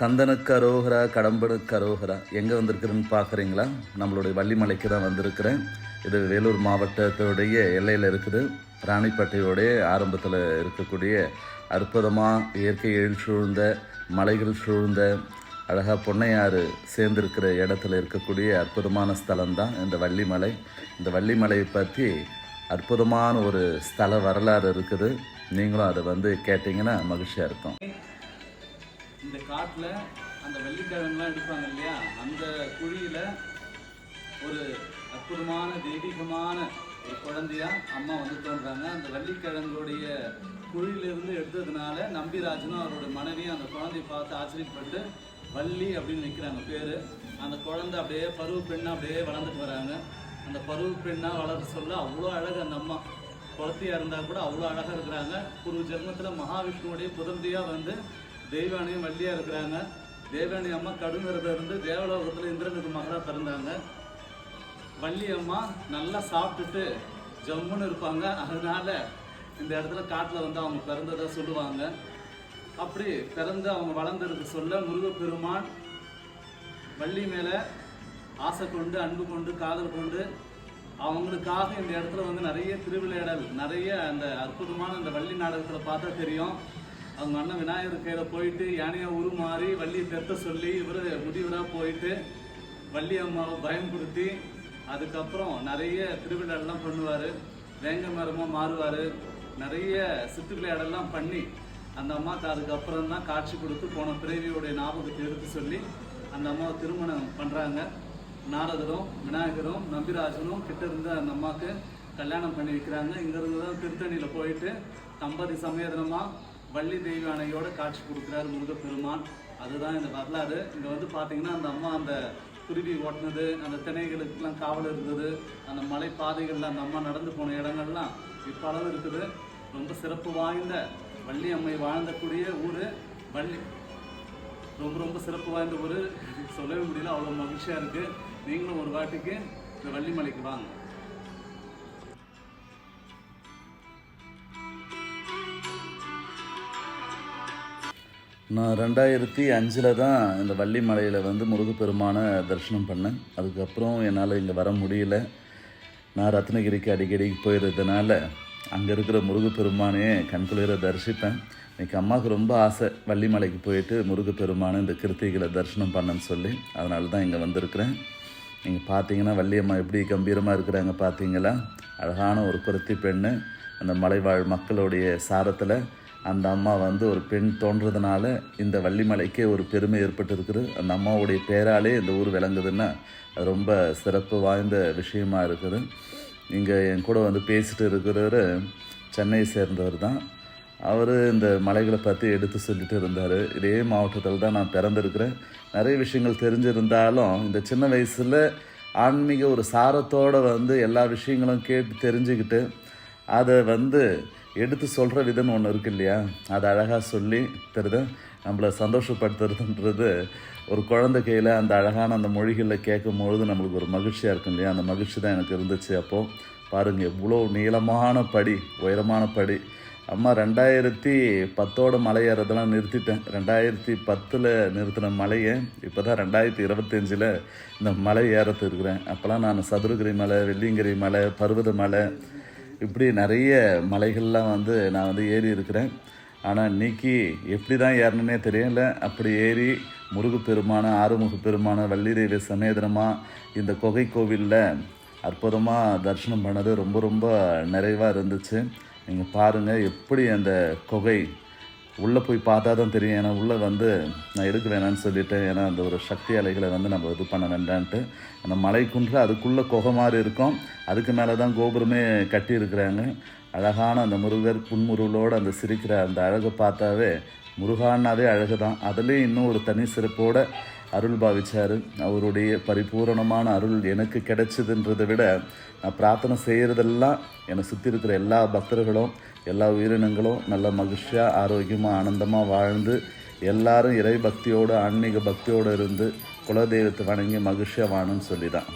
கந்தனுக்கு அரோகரா கடம்பனுக்கு அரோகரா. எங்கே வந்திருக்கிறேன்னு பார்க்குறீங்களா நம்மளுடைய வள்ளிமலைக்கு தான் வந்திருக்கிறேன். இது வேலூர் மாவட்டத்துடைய எல்லையில் இருக்குது. ராணிப்பேட்டையோடைய ஆரம்பத்தில் இருக்கக்கூடிய அற்புதமாக இயற்கை எழில் சூழ்ந்த மலைகள் சூழ்ந்த அழகாக பொன்னையாறு சேர்ந்திருக்கிற இடத்துல இருக்கக்கூடிய அற்புதமான ஸ்தலம் தான் இந்த வள்ளிமலை. இந்த வள்ளிமலையை பற்றி அற்புதமான ஒரு ஸ்தல வரலாறு இருக்குது. நீங்களும் அதை வந்து கேட்டிங்கன்னா மகிழ்ச்சியாக இருக்கும். இந்த காட்டில் அந்த வெள்ளிக்கிழங்குலாம் எடுப்பாங்க இல்லையா? அந்த குழியில் ஒரு அற்புதமான தெய்வீகமான ஒரு குழந்தையா அம்மா வந்து தோன்றாங்க அந்த வள்ளிக்கிழங்குடைய குழியிலிருந்து எடுத்ததுனால நம்பிராஜனும் அவரோட மனைவியும் அந்த குழந்தையை பார்த்து ஆச்சரியப்பட்டு வள்ளி அப்படின்னு நிற்கிறாங்க பேர். அந்த குழந்தை அப்படியே பருவ பெண்ணாக அப்படியே வளர்ந்துட்டு வராங்க. அந்த பருவ பெண்ணாக வளர சொல்ல அவ்வளோ அழகு அந்த அம்மா. குழந்தையா இருந்தால் கூட அவ்வளோ அழகாக இருக்கிறாங்க. ஒரு ஜென்மத்தில் மகாவிஷ்ணுவோடைய புதந்தியாக வந்து தெய்வானையும் வள்ளியாக இருக்கிறாங்க. தேவானி அம்மா கடுங்கரத இருந்து தேவலோகத்தில் இந்திரனுக்கு மகளாக பிறந்தாங்க. வள்ளி அம்மா நல்லா சாப்பிட்டுட்டு ஜம்முன்னு இருப்பாங்க. அதனால இந்த இடத்துல காட்டில் வந்து அவங்க பிறந்ததை சொல்லுவாங்க. அப்படி பிறந்து அவங்க வளர்ந்ததுக்கு சொல்ல முருகப்பெருமான் வள்ளி மேலே ஆசை கொண்டு அன்பு கொண்டு காதல் கொண்டு அவங்களுக்காக இந்த இடத்துல வந்து நிறைய திருவிளையாடல் நிறைய அந்த அற்புதமான அந்த வள்ளி நாடகத்தில் பார்த்தா தெரியும். அவங்க அண்ணன் விநாயகர் கையில் போயிட்டு யானையை உருமாறி வள்ளியை பெத்த சொல்லி இவர் முதியவராக போயிட்டு வள்ளி அம்மாவை பயன்படுத்தி அதுக்கப்புறம் நிறைய திருவிழாடெல்லாம் பண்ணுவார். வேங்க மரமாக மாறுவார். நிறைய சித்து விளையாடெல்லாம் பண்ணி அந்த அம்மாவுக்கு அதுக்கப்புறம் தான் காட்சி கொடுத்து போன பிறவியோடைய ஞாபகத்தை எடுத்து சொல்லி அந்த அம்மாவை திருமணம் பண்ணுறாங்க நாரதரும் விநாயகரும் நம்பிராஜனும் கிட்ட இருந்து அந்த அம்மாவுக்கு கல்யாணம் பண்ணி வைக்கிறாங்க. இங்கேருந்து தான் திருத்தணியில் போயிட்டு தம்பதி சமேதனமாக வள்ளி தெய்வானையோட காட்சி கொடுக்குறாரு முருகப்பெருமான். அதுதான் இந்த வரலாறு. இங்கே வந்து பார்த்தீங்கன்னா அந்த அம்மா அந்த குருவி ஓட்டினது அந்த திணைகளுக்கெல்லாம் காவல் இருந்தது அந்த மலை பாதைகளில் அந்த அம்மா நடந்து போன இடங்கள்லாம் இப்போ அளவு இருக்குது. ரொம்ப சிறப்பு வாய்ந்த வள்ளி அம்மை வாழ்ந்தக்கூடிய ஊர் வள்ளி. ரொம்ப ரொம்ப சிறப்பு வாய்ந்த ஊர். சொல்லவே முடியல அவ்வளோ மகிழ்ச்சியாக இருக்குது நீங்களும் ஒரு வாட்டிக்கு இந்த வள்ளிமலைக்கு வாங்க. நான் ரெண்டாயிரத்தி அஞ்சில் தான் இந்த வள்ளிமலையில் வந்து முருகப்பெருமானை தரிசனம் பண்ணேன். அதுக்கப்புறம் என்னால் இங்கே வர முடியல. நான் ரத்னகிரிக்கு அடிக்கடி போயிருந்ததுனால அங்கே இருக்கிற முருகப்பெருமானையே கண்குளிர தரிசிப்பேன். இன்றைக்கி அம்மாவுக்கு ரொம்ப ஆசை வள்ளிமலைக்கு போயிட்டு முருகப்பெருமானை இந்த கிருத்திகளை தரிசனம் பண்ணேன்னு சொல்லி. அதனால தான் இங்கே வந்திருக்கிறேன். நீங்கள் பார்த்தீங்கன்னா வள்ளியம்மா எப்படி கம்பீரமாக இருக்கிறாங்க பார்த்தீங்களா அழகான ஒரு குருத்தி பெண்ணு. அந்த மலைவாழ் மக்களுடைய சாரத்தில் அந்த அம்மா வந்து ஒரு பெண் தோன்றதுனால இந்த வள்ளிமலைக்கே ஒரு பெருமை ஏற்பட்டு இருக்குது அந்த அம்மாவுடைய பேராலே இந்த ஊர் விளங்குதுன்னா அது ரொம்ப சிறப்பு வாய்ந்த விஷயமா இருக்குது. இங்கே என் கூட வந்து பேசிட்டு இருக்கிறவர் சென்னையை சேர்ந்தவர் தான். அவர் இந்த மலைகளை பற்றி எடுத்து சொல்லிட்டு இருந்தார். இதே மாவட்டத்தில் தான் நான் பிறந்திருக்கிறேன். நிறைய விஷயங்கள் தெரிஞ்சிருந்தாலும் இந்த சின்ன வயசில் ஆன்மீக ஒரு சாரத்தோடு வந்து எல்லா விஷயங்களும் கேட்டு தெரிஞ்சுக்கிட்டு அதை வந்து எடுத்து சொல்கிற விதம்னு ஒன்று இருக்கு இல்லையா? அதை அழகாக சொல்லி தருது. நம்மளை சந்தோஷப்படுத்துறதுன்றது ஒரு குழந்தை கையில் அந்த அழகான அந்த மொழிகளில் கேட்கும் பொழுது நம்மளுக்கு ஒரு மகிழ்ச்சியாக இருக்கும் இல்லையா? அந்த மகிழ்ச்சி தான் எனக்கு இருந்துச்சு அப்போது பாருங்கள் எவ்வளோ நீளமான படி உயரமான படி. அம்மா ரெண்டாயிரத்தி பத்தோட மலை ஏறதெல்லாம் நிறுத்திட்டேன். ரெண்டாயிரத்தி பத்தில் நிறுத்தின மலையை இப்போ தான் ரெண்டாயிரத்தி இருபத்தஞ்சில் இந்த மலை ஏறத்து இருக்கிறேன் அப்போல்லாம் நான் சதுரகிரி மலை வெள்ளியங்கிரி மலை பருவத மலை இப்படி நிறைய மலைகள்லாம் வந்து நான் வந்து ஏறி இருக்கிறேன். ஆனால் இன்றைக்கி எப்படி தான் ஏறணுன்னே தெரியல. அப்படி ஏறி முருகப்பெருமான ஆறுமுக பெருமான வள்ளிதேவி சமேதனமாக இந்த குகை கோவிலில் அற்புதமாக தரிசனம் பண்ணது ரொம்ப ரொம்ப நிறைவாக இருந்துச்சு. நீங்கள் பாருங்கள் எப்படி அந்த குகை உள்ளே போய் பார்த்தா தான் தெரியும். ஏன்னா உள்ளே வந்து நான் எடுக்க வேணாம்னு சொல்லிவிட்டேன் ஏன்னா அந்த ஒரு சக்தி அலைகளை வந்து நம்ம இது பண்ண வேண்டான்ட்டு. அந்த மலை குன்று அதுக்குள்ளே குகை மாதிரி இருக்கும். அதுக்கு மேலே தான் கோபுரமே கட்டியிருக்கிறாங்க அழகான அந்த முருகர் புன்முருளோடு அந்த சிரிக்கிற அந்த அழகை பார்த்தாவே முருகான்னாவே அழகு தான் அதுலேயும் இன்னும் ஒரு தனி சிறப்போடு அருள் பாவிச்சார். அவருடைய பரிபூரணமான அருள் எனக்கு கிடைச்சதுன்றதை விட நான் பிரார்த்தனை செய்கிறதெல்லாம் என்னை சுற்றி இருக்கிற எல்லா பக்தர்களும் எல்லா உயிரினங்களும் நல்ல மகிழ்ச்சியாக ஆரோக்கியமாக ஆனந்தமாக வாழ்ந்து எல்லாரும் இறை பக்தியோடு ஆன்மீக பக்தியோடு இருந்து குலதெய்வத்தை வணங்கி மகிழ்ச்சியாக வாணும்னு சொல்லி தான்